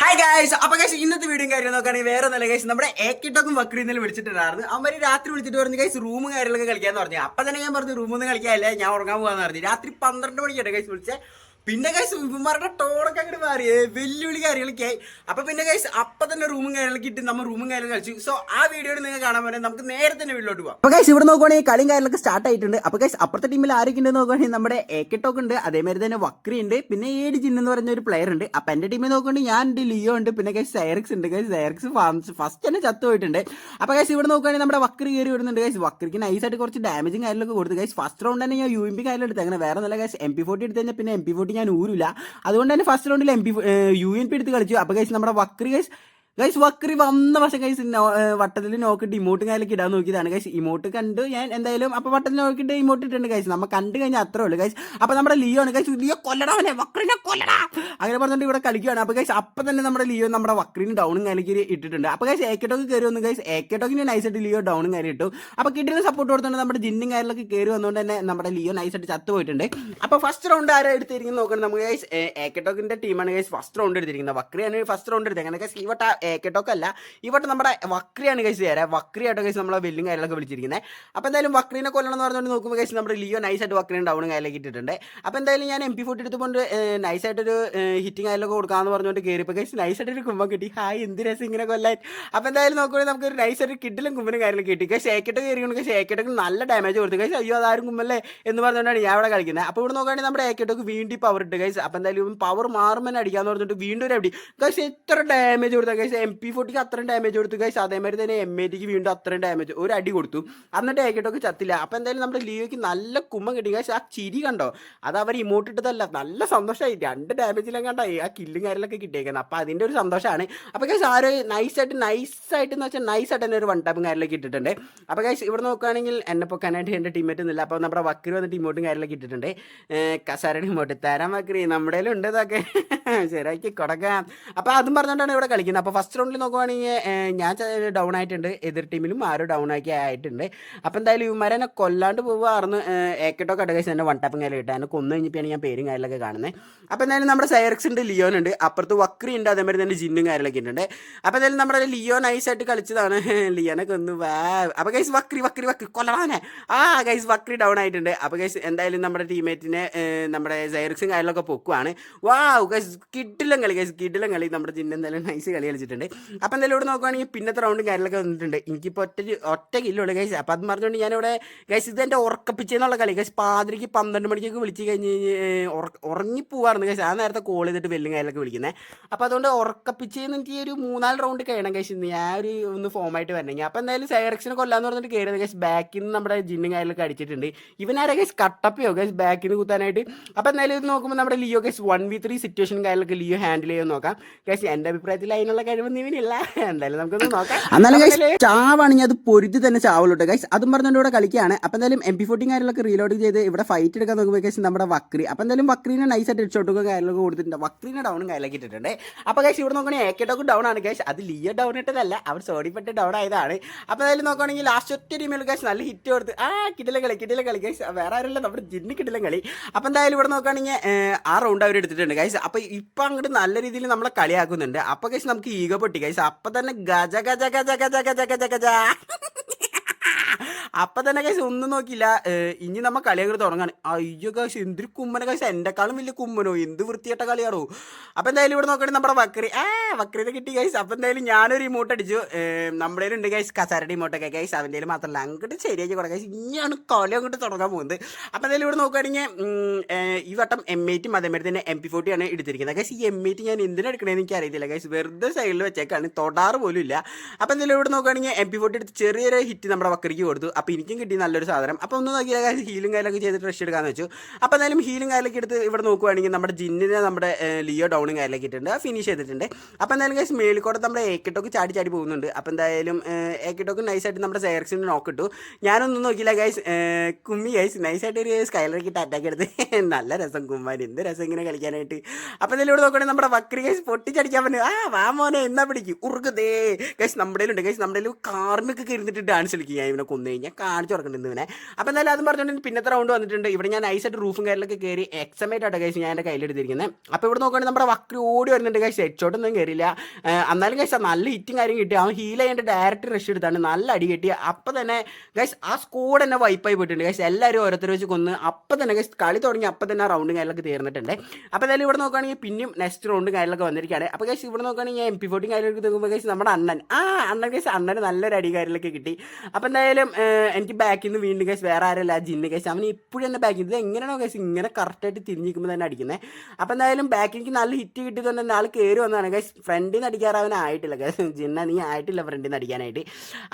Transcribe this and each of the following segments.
Hi guys അപ്പൊ guys ഇന്നത്തെ video കാര്യം നോക്കുകയാണെങ്കിൽ വേറെ നല്ല ഗൈസ് നമ്മുടെ ഏക്കിട്ടൊക്കും വക്രീന്നിൽ വിളിച്ചിട്ടുണ്ടായിരുന്നു. അവർ രാത്രി വിളിച്ചിട്ട് പറഞ്ഞു ഗൈസ് റൂമും കാര്യങ്ങളൊക്കെ കളിക്കാന്ന് പറഞ്ഞു. അപ്പൊ തന്നെ ഞാൻ പറഞ്ഞു റൂമൊന്നും കളിക്കാല്ലേ ഞാൻ ഉറങ്ങാൻ പോകാന്ന് പറഞ്ഞു. രാത്രി പന്ത്രണ്ട് മണിക്കാണ് ഗൈസ് വിളിച്ചേ പിന്നെ കൈസ് ഇവന്മാരുടെ ടോണൊക്കെ അങ്ങോട്ട് മാറി. വെല്ലുവിളി കാര്യങ്ങളൊക്കെ ആയി. അപ്പൊ പിന്നെ കൈസ് അപ്പൊ തന്നെ റൂമും കാര്യങ്ങളൊക്കെ ഇട്ട് നമ്മൾ റൂമും കാര്യങ്ങളും കളിച്ചു. സോ ആ വീഡിയോ നിങ്ങൾ കാണാൻ പറ്റും നമുക്ക് നേരെ തന്നെ വീട്ടിലോട്ട് പോകാം അപ്പൊ കൈസ് ഇവിടെ നോക്കുവാണെങ്കിൽ കളിയും കാര്യങ്ങളൊക്കെ സ്റ്റാർട്ട് ആയിട്ടുണ്ട്. അപ്പൊ കൈസ് അപ്പുറത്തെ ടീമിൽ ആരൊക്കെ ഉണ്ട് നോക്കുവാണെങ്കിൽ നമ്മുടെ ഏക്കട്ടോക്ക് ഉണ്ട് അതേമാതിരി തന്നെ വക്രി ഉണ്ട് പിന്നെ ഏഡ് ജിൻ എന്ന് പറഞ്ഞ ഒരു പ്ലെയർ ഉണ്ട്. അപ്പൊ എന്റെ ടീമിൽ നോക്കുവാണെങ്കിൽ ഞാൻ ഉണ്ട് ലിയോ ഉണ്ട് പിന്നെ കൈസ് സയറിക്സ് ഉണ്ട്. കൈസ് സയറിക്സ് ഫസ്റ്റ് തന്നെ ചത്തു പോയിട്ടുണ്ട്. അപ്പൊ കൈസ് ഇവിടെ നോക്കുവാണെങ്കിൽ നമ്മുടെ വക്രി കയറി വരുന്നുണ്ട് കൈസ് വക്രിക്ക് നൈസായിട്ട് കുറച്ച് ഡാമേജും കാര്യങ്ങളൊക്കെ കൊടുത്ത്. കൈസ് ഫസ്റ്റ് റൗണ്ട് തന്നെ ഞാൻ യു എം പി കാര്യം എടുത്ത് അങ്ങനെ വേറെ നല്ല കൈസ് എം പി ഫോർട്ടി എടുത്ത് കഴിഞ്ഞാൽ പിന്നെ എം പി ഫോർട്ടി ഞാൻ ഊരില്ല അതുകൊണ്ട് തന്നെ ഫസ്റ്റ് റൗണ്ടിൽ M P U N P എടുത്ത് കളിച്ചു. അപ്പൊ കഴിച്ച് നമ്മുടെ വക്രി ഗൈസ് ഗൈസ് വക്രി വന്ന പക്ഷേ ഗൈസ് വട്ടത്തിൽ നോക്കിയിട്ട് ഇമോട്ടും കാലൊക്കെ ഇടാൻ നോക്കിയതാണ്. ഗൈസ് ഇമോട്ട് കണ്ട്. ഞാൻ എന്തായാലും അപ്പൊ വട്ടത്തിൽ നോക്കിയിട്ട് ഇമോട്ട് ഇട്ടുണ്ട് ഗൈസ് നമ്മൾ കണ്ടു കഴിഞ്ഞാൽ അത്രേ ഉള്ളൂ ഗൈസ് അപ്പൊ നമ്മുടെ ലിയോ ആണ്. ഗൈസ് ലിയോ കൊല്ലടാവനെ വക്രിനെ കൊല്ലടാ. അങ്ങനെ പറഞ്ഞിട്ട് ഇവിടെ കളിക്കുകയാണ് അപ്പൊ ഗൈസ് അപ്പൊ തന്നെ നമ്മുടെ ലിയോ നമ്മുടെ വക്രിന് ഡൗണും കാലിക്ക് ഇട്ടിട്ടുണ്ട്. അപ്പൊ ഗൈസ് ഏക്കറ്റോക്ക് കയറി വന്നു. ഗൈസ് ഏക്കറ്റോക്കിന് നൈസായിട്ട് ലിയോ ഡൗണും കയറി ഇട്ടു. അപ്പൊ കിട്ടിയ സപ്പോർട്ട് കൊടുത്തോണ്ട് നമ്മുടെ ജിന്നും കാര്യങ്ങളൊക്കെ കയറി വന്നുകൊണ്ട് തന്നെ നമ്മുടെ ലിയോ നൈസായിട്ട് ചത്തു പോയിട്ടുണ്ട്. അപ്പൊ ഫസ്റ്റ് റൗണ്ട് ആരാ എടുത്തിരിക്കുന്നത് നോക്കണം നമുക്ക് ഗൈസ് ഏക്കറ്റോക്കിന്റെ ടീമാണ് ഗൈസ് ഫസ്റ്റ് റൗണ്ട് എടുത്തിരിക്കുന്നത്. വക്രിയാണ് ഫസ്റ്റ് റൗണ്ട് അങ്ങനെ ഗൈസ് ഏക്കറ്റോക്ക് അല്ല ഇവിടെ നമ്മുടെ വക്രിയാണ് കഴിച്ച് തരാം വക്രിയായിട്ട് കഴിച്ച് നമ്മളെ വെല്ലും കാര്യങ്ങളൊക്കെ വിളിച്ചിരിക്കുന്നത് അപ്പോൾ എന്തായാലും വക്രീനെ കൊല്ലണം എന്ന് പറഞ്ഞുകൊണ്ട് നോക്കുമ്പോൾ കഴിച്ച് നമ്മുടെ ലിയോ നൈസായിട്ട് വക്രീൻ ഡൗണും കാര്യമൊക്കെ ഇട്ടിട്ടുണ്ട്. അപ്പോൾ എന്തായാലും ഞാൻ എം പി ഫോർട്ടി എടുത്തുകൊണ്ട് നൈസായിട്ടൊരു ഹിറ്റിംഗ് കാര്യങ്ങളൊക്കെ കൊടുക്കാമെന്ന് പറഞ്ഞുകൊണ്ട് കയറിയപ്പോൾ ഗൈസ് നൈസായിട്ടൊരു കുമ്പം കിട്ടി. ഹായ് എന്ത് രസം ഇങ്ങനെ കൊല്ലാൻ. അപ്പോൾ എന്തായാലും നോക്കുമ്പോൾ നമുക്ക് ഒരു നൈസായിട്ട് കിഡിലും കുമ്പിനും കാര്യങ്ങളും കിട്ടി. ഗൈസ് ഏക്കട്ട് കയറിയുകൊണ്ട് ഗൈസ് ഏക്കട്ടൊക്കെ നല്ല ഡാമേജ് കൊടുത്തു. കഴിച്ച് അയ്യോ അതാരും കുമ്പല്ലേ എന്ന് പറഞ്ഞുകൊണ്ടാണ് ഞാൻ ഇവിടെ കളിക്കുന്നത് അപ്പോൾ ഇവിടെ നോക്കുകയാണെങ്കിൽ നമ്മുടെ ഏക്കിട്ടൊക്കെ വീണ്ടും പവർ ഇട്ട് കഴിച്ച് അപ്പോൾ എന്തായാലും പവർ മാറുമ്പോൾ അടിക്കാമെന്ന് പറഞ്ഞിട്ട് വീണ്ടും ഒരു അടി കഴിച്ച് എത്ര ഡാമേജ് കൊടുത്ത ഗൈസ് എം പി ഫോർട്ടിക്ക് അത്രയും ഡാമേജ് കൊടുത്തു ഗൈസ് അതേമാതിരി തന്നെ എം എ ടിക്ക് വീണ്ടും അത്രയും ഡാമേജ് ഒരു അടി കൊടുത്തു. അന്നിട്ട് ഏകട്ടൊക്കെ ചത്തില്ല. അപ്പോൾ എന്തായാലും നമ്മുടെ ലിയോയ്ക്ക് നല്ല കുമ്മ കിട്ടി ഗൈസ് ആ ചിരി കണ്ടോ? അത് അവർ ഇമോട്ട് ഇട്ടതല്ല. നല്ല സന്തോഷമായി. രണ്ട് ഡാമേജിലും കണ്ടായി ആ കില്ലും കാര്യങ്ങളൊക്കെ കിട്ടിയേക്കുന്നത്. അപ്പോൾ അതിന്റെ ഒരു സന്തോഷമാണ്. അപ്പോൾ ഗൈസ് ആരോ നൈസായിട്ട് നൈസായിട്ട് എന്ന് വെച്ചാൽ നൈസായിട്ട് തന്നെ ഒരു വൺ ടാപ്പും കാര്യങ്ങളൊക്കെ ഇട്ടിട്ടുണ്ട്. അപ്പോൾ ഗൈസ് ഇവിടെ നോക്കുകയാണെങ്കിൽ എന്നെ പൊക്കാനായിട്ട് എന്റെ ടീമേറ്റ് ഒന്നുമില്ല. അപ്പോൾ നമ്മുടെ വക്കരി വന്നിട്ട് ഇമോട്ടും കാര്യങ്ങളൊക്കെ ഇട്ടിട്ടുണ്ട്. കസാരയുടെ ഇമോട്ട് തരാൻ വക്കറി നമ്മുടെ ഉണ്ട് ഇതൊക്കെ. ശരിയാക്കി കൊടുക്കാം. അപ്പോൾ അതും പറഞ്ഞുകൊണ്ടാണ് ഇവിടെ കളിക്കുന്നത്. അപ്പോൾ ഫസ്റ്റ് റൗണ്ടിൽ നോക്കുവാണെങ്കിൽ ഞാൻ ഡൗൺ ആയിട്ടുണ്ട്. എതിർ ടീമിലും ആരും ഡൗൺ ആക്കി ആയിട്ടുണ്ട്. അപ്പോൾ എന്തായാലും ഇവന്മാരെ എന്നെ കൊല്ലാണ്ട് പോവാറുന്ന് ഏക്കട്ടോ കടകൈസ് എന്നെ വൺ ടാപ്പും കാര്യം എന്നെ കൊന്നു കഴിഞ്ഞപ്പോഴാണ് ഞാൻ പേരും കാര്യങ്ങളൊക്കെ കാണുന്നത് അപ്പോൾ എന്തായാലും നമ്മുടെ സൈറക്സ് ഉണ്ട് ലിയോൻ ഉണ്ട്. അപ്പുറത്ത് വക്രി ഉണ്ട് അതേമാതിരി തന്നെ ജിന്നും കാര്യങ്ങളൊക്കെ ഉണ്ട് അപ്പോൾ എന്തായാലും നമ്മുടെ ലിയോ നൈസായിട്ട് കളിച്ചതാണ്. ലിയോനെ കൊന്നു വാ. അപ്പോൾ ഗൈസ് വക്രി വക്രി വക്രി. കൊല്ലടാനെ ആ ഗൈസ് വക്രി ഡൗൺ ആയിട്ടുണ്ട്. അപ്പോൾ ഗൈസ് എന്തായാലും നമ്മുടെ ടീമേറ്റിനെ നമ്മുടെ സൈറക്സും കാര്യങ്ങളൊക്കെ പൊക്കുവാണ്. വാ ഗൈസ് കിഡിലും കളി ഗൈസ് കിഡിലും കളി. നമ്മുടെ ജിന്ന എന്തായാലും നൈസ് കളി കളിച്ചിട്ടുണ്ട് അപ്പോൾ എന്തായാലും ഇവിടെ നോക്കുവാണെങ്കിൽ പിന്നത്തെ റൗണ്ടും കാര്യങ്ങളൊക്കെ വന്നിട്ടുണ്ട്. എനിക്കിപ്പോൾ ഒറ്റ ഒറ്റ കില്ലുള്ളൂ ഗൈസ് അപ്പം അത് പറഞ്ഞുകൊണ്ട് ഞാനിവിടെ ഗൈസ് ഇത് എന്റെ ഉറക്കപ്പിച്ചെന്നുള്ള കളി. ഗൈസ് പാതിരിക്ക് പന്ത്രണ്ട് മണിക്കൊക്കെ വിളിച്ച് കഴിഞ്ഞ് ഉറങ്ങിപ്പോവാറുണ്ട് ഗൈസ് ആ നേരത്തെ കോൾ ചെയ്തിട്ട് വെല്ലും കാര്യങ്ങളൊക്കെ വിളിക്കുന്നത് അപ്പോൾ അതുകൊണ്ട് ഉറക്കപ്പിച്ചെന്ന് എനിക്ക് ഒരു മൂന്നാൽ റൗണ്ട് കഴിയണം ഗൈസ് ഞാൻ ഒരു ഒന്ന് ഫോമായിട്ട് വരണമെങ്കിൽ അപ്പോൾ എന്തായാലും സൈറക്സിനെ കൊല്ലാന്ന് പറഞ്ഞിട്ട് കയറിയത് ഗൈസ് ബാക്കിൽ നിന്ന് നമ്മുടെ ജിന്നും കാര്യങ്ങളൊക്കെ അടിച്ചിട്ടുണ്ട്. ഇവനാരെ ഗൈസ് കട്ടപ്പയോ ഗൈസ് ബാക്കിൽ നിന്ന് കുത്താനായിട്ട്. അപ്പോൾ എന്തായാലും ഇത് നോക്കുമ്പോൾ നമ്മുടെ Leo guys one v three situation കാര്യങ്ങളൊക്കെ ലിയോ ഹാൻഡിൽ ചെയ്യാൻ നോക്കാം. ഗൈസ് എന്റെ അഭിപ്രായത്തിൽ അതിനുള്ള എന്നാലും ചാവാണെങ്കിൽ അത് പൊരുതി തന്നെ ചാവുള്ളൂ ഗൈസ് അതും പറഞ്ഞുകൊണ്ട് ഇവിടെ കളിക്കുകയാണ്. അപ്പം എന്തായാലും എം പി ഫോർട്ടിയും കാര്യങ്ങളൊക്കെ റീലോഡ് ചെയ്ത് ഇവിടെ ഫൈറ്റ് എടുക്കാൻ നോക്കുമ്പോൾ ഗൈസ് നമ്മുടെ വക്രി. അപ്പം എന്തായാലും വക്രീനെ നൈസായിട്ട് ഹെഡ്ഷോട്ടൊക്കെ കാര്യങ്ങളൊക്കെ കൊടുത്തിട്ടുണ്ട്. വക്രീനെ ഡൗണും കാര്യങ്ങളൊക്കെ ഇട്ടിട്ടുണ്ട്. അപ്പോൾ ഗൈസ് ഇവിടെ നോക്കണേ ഏക്കറ്റോക്ക് ഡൗൺ ആണ് ഗൈസ് അത് ലിയർ ഡൗൺ ഇട്ടതല്ല അവർ സോഡിപ്പെട്ട് ഡൗൺ ആയതാണ്. അപ്പോൾ എന്തായാലും നോക്കുകയാണെങ്കിൽ ലാസ്റ്റ് ഒറ്റ ടീമിൽ ഗൈസ് നല്ല ഹിറ്റ് കൊടുത്ത്. ആ കിട്ടില്ല കളി കിട്ടില്ല കളി ഗൈസ് വേറെ ആരല്ല നമ്മുടെ ജിന്നി കിട്ടില്ല കളി. അപ്പോൾ എന്തായാലും ഇവിടെ നോക്കുകയാണെങ്കിൽ ആ റൗണ്ട് അവർ എടുത്തിട്ടുണ്ട് ഗൈസ് അപ്പോൾ ഇപ്പം അങ്ങോട്ട് നല്ല രീതിയിൽ നമ്മളെ കളിയാക്കുന്നുണ്ട്. അപ്പോൾ ഗൈസ് നമുക്ക് ഈഗോ പൊട്ടി കൈസ് അപ്പൊ തന്നെ ഗജ ഗജ ഗജ ഗജ ഗജ ഗജ ഗജ. അപ്പം തന്നെ കൈസ് ഒന്നും നോക്കിയില്ല. ഇനി നമ്മ കളിയൊക്കെ തുടങ്ങാൻ അയ്യോ കാശ് എന്തൊരു കുമ്മന കാശ് എന്റെക്കാളും വലിയ കുമ്മനോ? എന്ത് വൃത്തിയായിട്ട കളിയാണോ അപ്പൊ എന്തായാലും ഇവിടെ നോക്കണേ നമ്മുടെ വക്രി. ആ വക്രീനെ കിട്ടി കൈസ് അപ്പൊ എന്തായാലും ഞാനൊരു ഇമോട്ട് അടിച്ചു. നമ്മുടെ ഉണ്ട് കൈസ് കസാരയുടെ ഇമോട്ടൊക്കെ കൈസ് അവന്റെ മാത്രമല്ല അങ്ങോട്ട് ശരിയാക്കി കൊടുക്കാം ഇനിയാണ് കളി അങ്ങോട്ട് തുടങ്ങാൻ പോകുന്നത്. അപ്പൊ എന്തായാലും ഇവിടെ നോക്കുകയാണെങ്കിൽ ഈ വട്ടം എം എയ്റ്റും അതേമാതിരി തന്നെ എം പി ഫോർട്ടിയാണ് എടുത്തിരിക്കുന്നത്. കൈസ് ഈ എം എയ്റ്റ് ഞാൻ എന്തിനാണ് എടുക്കണമെന്ന് എനിക്ക് അറിയത്തില്ല കൈസ് വെറുതെ സൈഡിൽ വെച്ചേക്കാണ്. തൊടാറ് പോലും ഇല്ല അപ്പൊ എന്തായാലും ഇവിടെ നോക്കുകയാണെങ്കിൽ എം പി ഫോർട്ടി എടുത്ത് ചെറിയൊരു ഹിറ്റ് നമ്മുടെ വക്രിക്ക് കൊടുത്തു. അപ്പോൾ എനിക്കും കിട്ടി നല്ലൊരു സാധനം. അപ്പോൾ ഒന്ന് നോക്കിയാൽ കാര്യം ഹീലും കാര്യമൊക്കെ ചെയ്തിട്ട് റഷ് എടുക്കാമെന്ന് വെച്ചു. അപ്പോൾ എന്തായാലും ഹീലും കാര്യമൊക്കെ എടുത്ത് ഇവിടെ നോക്കുവാണെങ്കിൽ നമ്മുടെ ജിന്നിനെ നമ്മുടെ ലിയോ ഡൗണും കാര്യമൊക്കെ ഇട്ടിട്ടുണ്ട്. ഫിനിഷ് ചെയ്തിട്ടുണ്ട്. അപ്പോൾ എന്തായാലും കാര്യം മേളിക്കോട്ടെ നമ്മുടെ ഏക്കിട്ടോക്ക് ചാടി ചാടി പോകുന്നുണ്ട്. അപ്പോൾ എന്തായാലും ഏക്കിട്ടോക്ക് നൈസായിട്ട് നമ്മുടെ സെയർസിന് നോക്കിട്ടു ഞാനൊന്നും നോക്കിയില്ല ഗൈസ് കുമ്മി ഗൈസ് നൈസായിട്ട് ഒരു സ്കൈലർക്ക് ഇട്ട് അറ്റാക്ക് എടുത്ത്. നല്ല രസം കുമ്മാൻ. എന്ത് രസം ഇങ്ങനെ കളിക്കാനായിട്ട്. അപ്പോൾ എന്തായാലും ഇവിടെ നോക്കുകയാണെങ്കിൽ നമ്മുടെ വക്രി ഗൈസ് പൊട്ടിച്ചടിക്കാൻ പറ്റും ആ വാ മോനെ എന്നാ പിടിക്കും? ഉറുക്കതേ ഗൈസ് നമ്മുടെ ഗൈസ് നമ്മുടെ കാർമിക്ക് ഇരുന്നിട്ട് ഡാൻസ് കളിക്കും. ഞാൻ ഇവനെ കൊന്നു കഴിഞ്ഞാൽ കാണിച്ചു കൊടുക്കുന്നുണ്ട് ഇവനെ. അപ്പോൾ എന്തായാലും അതും പറഞ്ഞുകൊണ്ട് പിന്നത്തെ റൗണ്ട് വന്നിട്ടുണ്ട്. ഇവിടെ ഞാൻ ഐസായിട്ട് റൂഫും കാര്യങ്ങളൊക്കെ കയറി എക്സമേറ്റ് ആയിട്ട് കഴിച്ച് ഞാൻ എന്റെ കയ്യിലെടുത്തിരിക്കുന്നത് അപ്പോൾ ഇവിടെ നോക്കുകയാണെങ്കിൽ നമ്മുടെ വക്രി ഓടി വരുന്നുണ്ട് കഴിച്ച് ഹെഡ് ഷോട്ടൊന്നും കയറിയില്ല എന്നാലും കഴിച്ചാൽ നല്ല ഹിറ്റും കാര്യം കിട്ടി. അവൻ ഹീൽ ചെയ്യേണ്ട ഡയറക്റ്റ് റഷ് എടുത്താണ്. നല്ല അടി കിട്ടി. അപ്പോൾ തന്നെ ഗൈസ് ആ സ്കോഡ് തന്നെ വൈപ്പായി പോയിട്ടുണ്ട്. ഗൈസ് എല്ലാവരും ഓരോരുത്തർ വെച്ച് കൊന്ന് അപ്പോൾ തന്നെ ഗൈസ് കളി തുടങ്ങി. അപ്പോൾ തന്നെ ആ റൗണ്ടും കാര്യങ്ങളൊക്കെ തീർന്നിട്ടുണ്ട്. അപ്പോൾ എന്തായാലും ഇവിടെ നോക്കുകയാണെങ്കിൽ പിന്നെയും നെക്സ്റ്റ് റൗണ്ട് കാര്യങ്ങളൊക്കെ വന്നിരിക്കുകയാണ്. അപ്പോൾ ഗൈസ് ഇവിടെ നോക്കുകയാണെങ്കിൽ എം പി ഫോർട്ടി കാര്യങ്ങളൊക്കെ നോക്കുമ്പോൾ ഗൈസ് നമ്മുടെ അണ്ണൻ. ആ അണ്ണൻ ഗൈസ് അണ്ണന് നല്ലൊരു അടി കാര്യങ്ങളൊക്കെ കിട്ടി. അപ്പോൾ എന്തായാലും എനിക്ക് ബാക്കിൽ നിന്ന് വീണ്ടും കേസ് വേറെ ആരല്ല ജിന്ന് കേസ് അവന് ഇപ്പോഴും തന്നെ ബാക്കിൽ ഇത് എങ്ങനെയാണോ കേസ് ഇങ്ങനെ കറക്റ്റായിട്ട് തിരിഞ്ഞിരിക്കുമ്പോൾ തന്നെ അടിക്കുന്നത് അപ്പോൾ എന്തായാലും ബാക്കിൽ എനിക്ക് നല്ല ഹിറ്റ് കിട്ടിയതുകൊണ്ട് തന്നെ ആൾ കയറി വന്നതാണ് കേസ് ഫ്രണ്ടിൽ നിന്ന് അടിക്കാറാവനായിട്ടില്ല കേസ് ജിന്ന നീ ആയിട്ടില്ല ഫ്രണ്ടിൽ നിന്ന് അടിക്കാനായിട്ട്.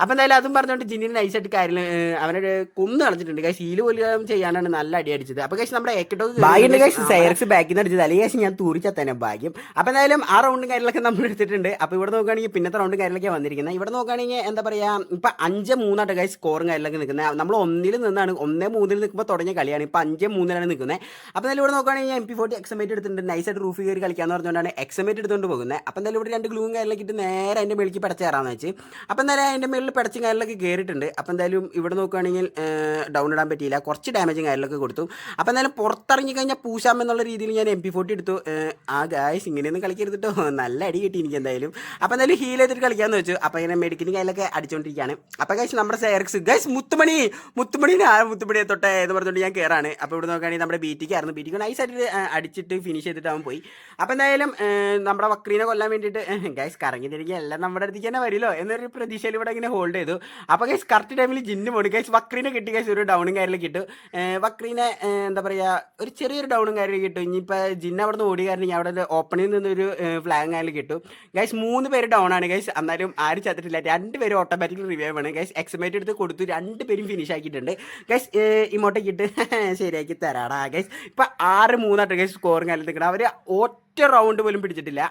അപ്പോൾ എന്തായാലും അതും പറഞ്ഞുകൊണ്ട് ജിന്നിന് നൈസായിട്ട് കാര്യം അവനൊരു കുന്ന് കളിച്ചിട്ടുണ്ട് കേസ് ഹീൽ പോലും ചെയ്യാനാണ് നല്ല അടി അടിച്ചത്. അപ്പോൾ കേസ് നമ്മുടെ ഏക്കട്ടോ ഭാഗ്യമുണ്ട് കേസ് സൈറക്സ് ബാക്കിൽ നിന്ന് അടിച്ചത്. അല്ലെങ്കിൽ ഗൈസ് ഞാൻ തൂറിച്ചത്തന്നെ ഭാഗ്യം. അപ്പോൾ എന്തായാലും ആ റൗണ്ടും കാര്യങ്ങളൊക്കെ നമ്മൾ എടുത്തിട്ടുണ്ട്. അപ്പോൾ ഇവിടെ നോക്കുകയാണെങ്കിൽ പിന്നത്തെ റൗണ്ടും കാര്യങ്ങളൊക്കെ വന്നിരിക്കുന്നത്. ഇവിടെ നോക്കുകയാണെങ്കിൽ എന്താ പറയുക ഇപ്പം അഞ്ച് മൂന്നായിട്ട് കേസ് സ്കോറും കാര്യങ്ങളൊക്കെ നിൽക്കുന്നത്. നമ്മൾ ഒന്നിൽ നിന്നാണ് ഒന്നേ മൂന്നിൽ നിൽക്കുമ്പോൾ തുടങ്ങിയ കളിയാണ്. ഇപ്പോൾ അഞ്ചേ മൂന്നിലാണ് നിൽക്കുന്നത്. അപ്പോൾ എന്തായാലും ഇവിടെ നോക്കുകയാണെങ്കിൽ എം പി ഫോർട്ടി എക്സമേറ്റ് എടുത്തിട്ടുണ്ട്. നൈസായിട്ട് റൂഫ് കയറി കളിക്കാന്ന് പറഞ്ഞുകൊണ്ടാണ് എക്സമേറ്റ് എടുത്തുകൊണ്ട് പോകുന്നത് അപ്പോൾ എന്തായാലും ഇവിടെ രണ്ട് ഗ്ലൂവും കാര്യങ്ങളൊക്കെ ഇട്ട് നേരെ അതിന്റെ മേളിൽ പിടച്ച് കയറാമെന്ന് വെച്ച്. അപ്പോൾ എന്തായാലും അതിന്റെ മേളിൽ പിടച്ചും കാര്യങ്ങളൊക്കെ കയറിയിട്ടുണ്ട് അപ്പോൾ എന്തായാലും ഇവിടെ നോക്കുകയാണെങ്കിൽ ഡൗൺ ഇടാൻ പറ്റിയില്ല. കുറച്ച് ഡാമേജും കാര്യങ്ങളൊക്കെ കൊടുത്തു. അപ്പോൾ എന്തായാലും പുറത്തിറങ്ങി കഴിഞ്ഞാൽ പൂശാം എന്നുള്ള രീതിയിൽ ഞാൻ എം പി ഫോർട്ടി എടുത്തു. ആ ഗായ്സ് ഇങ്ങനെയൊന്നും കളിക്കരുത് കേട്ടോ നല്ല അടി കിട്ടി എനിക്ക് എന്തായാലും. അപ്പോൾ എന്തായാലും ഹീൽ ചെയ്തിട്ട് കളിക്കാമെന്ന് വെച്ചു. അപ്പോൾ ഇങ്ങനെ മെഡിക്കലും കാര്യങ്ങളൊക്കെ അടിച്ചുകൊണ്ടിരിക്കുകയാണ് അപ്പോൾ ഗൈസ് നമ്മുടെ സെയർക്സ് ഗൈസ് മുത്തുമണി മുത്തുമണി ആ മുത്തുമണിയെ തൊട്ടേ എന്ന് പറഞ്ഞുകൊണ്ട് ഞാൻ കയറാണ് അപ്പോൾ ഇവിടെ നോക്കുകയാണെങ്കിൽ നമ്മുടെ ബീറ്റിക്ക് ആയിരുന്നു ബിടിക്ക് നൈസ് ആയിട്ട് അടിച്ചിട്ട് ഫിനിഷ് ചെയ്തിട്ട് അവൻ പോയി. അപ്പോൾ എന്തായാലും നമ്മുടെ വക്രീനെ കൊല്ലാൻ വേണ്ടിയിട്ട് ഗൈസ് കറങ്ങി തിരികെ എല്ലാം നമ്മുടെ അടുത്തേക്ക് തന്നെ വരില്ലോ എന്നൊരു പ്രതീക്ഷയിൽ ഇവിടെ ഇങ്ങനെ ഹോൾഡ് ചെയ്തു. അപ്പോൾ ഗൈസ് കറക്റ്റ് ടൈമിൽ ജിന്ന് പോണു. ഗൈസ് വക്രീനെ കിട്ടി. ഗൈസ് ഒരു ഡൗണും കാര്യങ്ങളും കിട്ടും. വക്രീനെ എന്താ പറയുക ഒരു ചെറിയൊരു ഡൗണും കാര്യം കിട്ടും. ഇനിയിപ്പോൾ ജിന്ന് അവിടെ നിന്ന് ഓടി കാരണം ഞാൻ അവിടെ ഓപ്പണിൽ നിന്നൊരു ഫ്ലാഗ് കാര്യം കിട്ടും. ഗൈസ് മൂന്ന് പേര് ഡൗൺ ആണ്. ഗൈസ് എന്നാലും ആരും ചത്തിട്ടില്ല. രണ്ട് പേരും ഓട്ടോമാറ്റിക്കലി റിവൈവ് ആണ്. ഗൈസ് എക്സ്മേറ്റ് എടുത്ത് കൊടുത്തു. രണ്ട് പേരും ഫിനിഷ് ആക്കിയിട്ടുണ്ട്. ഗൈസ് ഇങ്ങോട്ടേക്ക് ഇട്ട് ശരിയാക്കി തരാടാ ഗൈസ് ഇപ്പം ആറ് മൂന്നായിട്ട് ഗൈസ് സ്കോറിങ് കാര്യം നിൽക്കണം അവർ ഒറ്റ റൗണ്ട് പോലും പിടിച്ചിട്ടില്ല.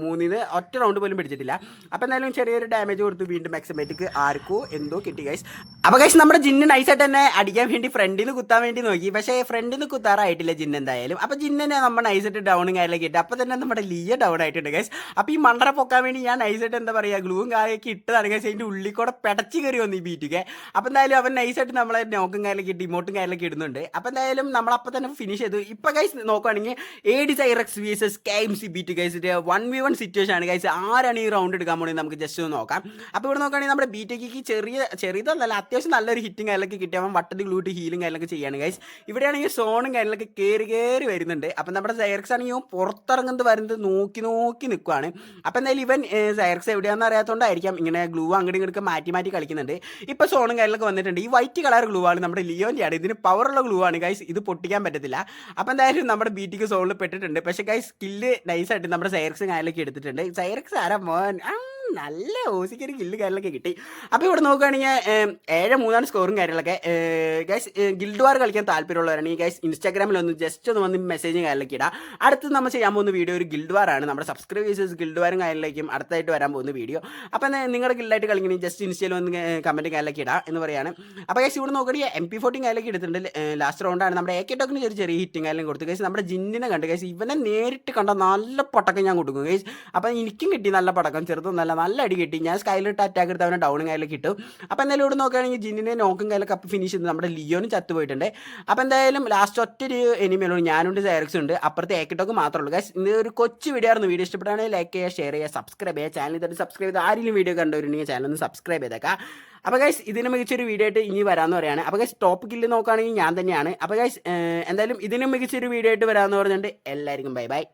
മൂന്നിന് ഒറ്റ റൗണ്ട് പോലും പിടിച്ചിട്ടില്ല. അപ്പം എന്തായാലും ചെറിയൊരു ഡാമേജ് കൊടുത്തു വീണ്ടും മാക്സിമേറ്റിക്ക് ആർക്കോ എന്തോ കിട്ടി ഗൈസ് അപ്പോൾ ഗൈസ് നമ്മുടെ ജിന്ന് നൈസായിട്ട് തന്നെ അടിക്കാൻ വേണ്ടി ഫ്രണ്ടിൽ നിന്ന് കുത്താൻ വേണ്ടി നോക്കി. പക്ഷേ ഫ്രണ്ടിൽ നിന്ന് കുത്താറായിട്ടില്ല ജിന്ന് എന്തായാലും. അപ്പോൾ ജിന്നിനെ നമ്മൾ നൈസായിട്ട് ഡൗണും കാര്യങ്ങളൊക്കെ ഇട്ട് അപ്പോൾ തന്നെ നമ്മുടെ ലിയ ഡൗൺ ആയിട്ടുണ്ട് ഗൈസ് അപ്പോൾ ഈ മണ്ടറ പൊക്കാൻ വേണ്ടി ഞാൻ നൈസായിട്ട് എന്താ പറയുക ഗ്ലൂവും കാര്യമൊക്കെ ഇട്ടതാണ് ഗൈസ് അതിന്റെ ഉള്ളിൽ കൂടെ പെടച്ച് കയറി വന്നു ഈ ബീറ്റിക്ക് അപ്പോൾ എന്തായാലും അവൻ നൈസായിട്ട് നമ്മളെ നോക്കും കാര്യമൊക്കെ ഇട്ട് ഇമോട്ടും കാര്യമൊക്കെ ഇടുന്നുണ്ട്. അപ്പോൾ എന്തായാലും നമ്മളപ്പോൾ തന്നെ ഫിനിഷ് ചെയ്തു. ഇപ്പോൾ ഗൈസ് നോക്കുകയാണെങ്കിൽ A D Syrax VSS K C beat ഗൈസിന്റെ one v one situation ആണ് ഗൈസ് ആരാണ് ഈ റൗണ്ട് എടുക്കാൻ പോകുന്നത് നമുക്ക് ജസ്റ്റ് ഒന്ന് നോക്കാം. അപ്പോൾ ഇവിടെ നോക്കുകയാണെങ്കിൽ നമ്മുടെ ബീറ്റേക്ക് ചെറിയ ചെറിയതല്ല അത്യാവശ്യം നല്ലൊരു ഹിറ്റിംഗ് കാര്യങ്ങളൊക്കെ കിട്ടിയാൽ വട്ടത്തിൽ ഗ്ലൂട്ട് ഹീലും കാര്യങ്ങളൊക്കെ ചെയ്യാണ് ഗൈസ് ഇവിടെയാണെങ്കിൽ സോണും കാര്യങ്ങളൊക്കെ കയറി കയറി വരുന്നുണ്ട്. അപ്പം നമ്മുടെ സൈറക്സ് ആണെങ്കിൽ പുറത്തിറങ്ങുന്നത് വരുന്നത് നോക്കി നോക്കി നിൽക്കുകയാണ് അപ്പം എന്തായാലും ഇവൻ സൈറക്സ് എവിടെയാണെന്ന് അറിയാത്തതുകൊണ്ടായിരിക്കാം ഇങ്ങനെ ഗ്ലൂ അങ്ങോട്ടും ഇങ്ങോട്ടൊക്കെ മാറ്റി മാറ്റി കളിക്കുന്നുണ്ട്. ഇപ്പോൾ സോണും കാര്യങ്ങളൊക്കെ വന്നിട്ടുണ്ട്. ഈ വൈറ്റ് കളർ ഗ്ലൂ ആണ് നമ്മുടെ ലിയോന്റെ ആണ്. ഇതിന് പവറുള്ള ഗ്ലൂ ആണ് ഗൈസ് ഇത് പൊട്ടിക്കാൻ പറ്റത്തില്ല. അപ്പം എന്തായാലും നമ്മുടെ ബീറ്റിക്ക് സോണിൽ പെട്ടിട്ടുണ്ട്. പക്ഷേ ഗൈസ് സ്കില്ല് നൈസായിട്ട് നമ്മുടെ സൈറക്സ് കാലൊക്കെ എടുത്തിട്ടുണ്ട്. സൈറക്സ് ആരാ മോൻ? നല്ല ഓസിക്ക് ഒരു ഗില്ല് കാര്യങ്ങളൊക്കെ കിട്ടി. അപ്പോൾ ഇവിടെ നോക്കുകയാണെങ്കിൽ ഏഴ് മൂന്നാണ് സ്കോറും കാര്യങ്ങളൊക്കെ ഗൈസ് ഗിൽഡ് വാർ കളിക്കാൻ താല്പര്യമുള്ളവരാണ്. ഈ ഗൈസ് ഇൻസ്റ്റാഗ്രാമിൽ ഒന്ന് ജസ്റ്റ് ഒന്ന് വന്ന് മെസ്സേജും കാര്യങ്ങളൊക്കെ ഇടാം. അടുത്ത് നമ്മൾ ചെയ്യാൻ പോകുന്ന വീഡിയോ ഒരു ഗിൽഡ് വാർ ആണ്. നമ്മുടെ സബ്സ്ക്രൈബേഴ്സ് ഗിൽഡ് വാറും കാര്യങ്ങളിലേക്കും അടുത്തായിട്ട് വരാൻ പോകുന്ന വീഡിയോ അപ്പോൾ നിങ്ങളുടെ ഗിൽഡായിട്ട് കളിക്കണമെങ്കിൽ ജസ്റ്റ് ഇൻസ്റ്റയിൽ ഒന്ന് കമന്റ് കാര്യങ്ങളൊക്കെ ഇടാം എന്ന് പറയാണ്. അപ്പോൾ ഗൈസ് ഇവിടെ നോക്കുകയാണെങ്കിൽ എം പി ഫോർട്ടിയും കാര്യങ്ങളൊക്കെ എടുത്തിട്ടുണ്ട്. ലാസ്റ്റ് റൗണ്ടാണ് നമ്മുടെ എ കെ ടോക്കിന് ഒരു ചെറിയ ഹിറ്റും കാര്യം കൊടുത്തു. ഗൈസ് നമ്മുടെ ജിന്നിനെ കണ്ട് ഗൈസ് ഇവനെ നേരിട്ട് കണ്ട നല്ല പടക്കം ഞാൻ കൊടുക്കും ഗൈസ് അപ്പോൾ എനിക്കും കിട്ടി നല്ല പടക്കം ചെറുതൊന്നല്ല നല്ല അടി കിട്ടി. ഞാൻ സ്കൈലിട്ട് അറ്റാക്ക് എടുത്ത് അവനെ ഡൗണും കയ്യിലേക്ക് കിട്ടും അപ്പോൾ എന്തായാലും ഇവിടെ നോക്കുകയാണെങ്കിൽ ജിന്നിനെ നോക്കും കയ്യിലൊക്കെ അപ്പം ഫിനിഷ് ചെയ്ത്. നമ്മുടെ ലിയോനും ചത്തു പോയിട്ടുണ്ട്. അപ്പോൾ എന്തായാലും ലാസ്റ്റ് ഒറ്റ ഒരു എനിമയുള്ളൂ ഞാനുണ്ട് സൈറക്സ് ഉണ്ട് അപ്പുറത്തെ ഏക്കിട്ടോക്ക് മാത്രമേ ഉള്ളൂ. ഗൈസ് ഇത് ഒരു കൊച്ചു വീഡിയോ ആയിരുന്നു. വീഡിയോ ഇഷ്ടപ്പെട്ടാണെങ്കിൽ ലൈക്ക് ചെയ്യുക ഷെയർ ചെയ്യുക സബ്സ്ക്രൈബ് ചെയ്യുക. ചാനൽ ഇതായിട്ട് സബ്സ്ക്രൈബ് ചെയ്ത് ആരെങ്കിലും വീഡിയോ കണ്ടുവരുന്നെങ്കിൽ ചാനൽ ഒന്ന് സബ്സ്ക്രൈബ് ചെയ്തേക്കാം. അപ്പോൾ ഗൈസ് ഇതിന് മികച്ചൊരു വീഡിയോ ആയിട്ട് ഇനി വരാമെന്ന് പറയുകയാണ്. അപ്പോൾ ഗൈസ് ടോപ്പ് കില്ല് നോക്കുകയാണെങ്കിൽ ഞാൻ തന്നെയാണ്. അപ്പോൾ ഗൈസ് എന്തായാലും ഇതിന് മികച്ചൊരു വീഡിയോ ആയിട്ട് വരാമെന്ന് പറഞ്ഞിട്ട് എല്ലാവർക്കും ബൈ ബൈ